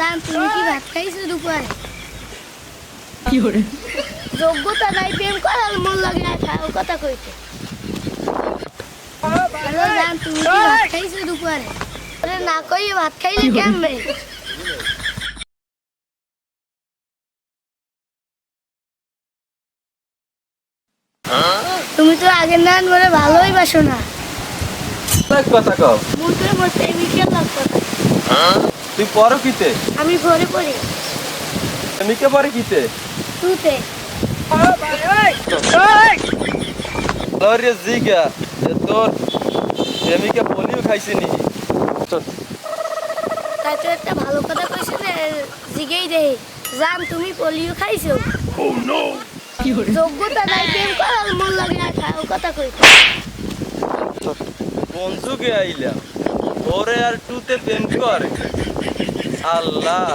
জান তুমি কি ভাত খাইছো দুপুরে? কি hore যোগ্যতা নাই প্রেম করার মন লাগে না খাও কথা কইতে। হ্যালো জান তুমি কি ভাত খাইছো দুপুরে? আরে না কইয়ে ভাত খাইলে কেমনে? তুমি তো আগের নান বলে ভালোই বাসো না। এক কথা কও। মুখে বিকেল লাগতো তুই পড়ো কিতে? আমি ঘরে পড়ি। মিকে পরে কিতে? তুতে। লরে জিগা যে তোর প্রেমিকা পোলিও খাইছে নি। তাই তো একটা ভালো কথা কইছে না জিগেই দে। জান তুমি পোলিও খাইছো? কি hore যোগ্যতা নাই প্রেম করার মন লাগে না খাও কথা কইতে। কোন যুগে আইলাম। ওরে আর টুতে প্রেম করে। আল্লাহ।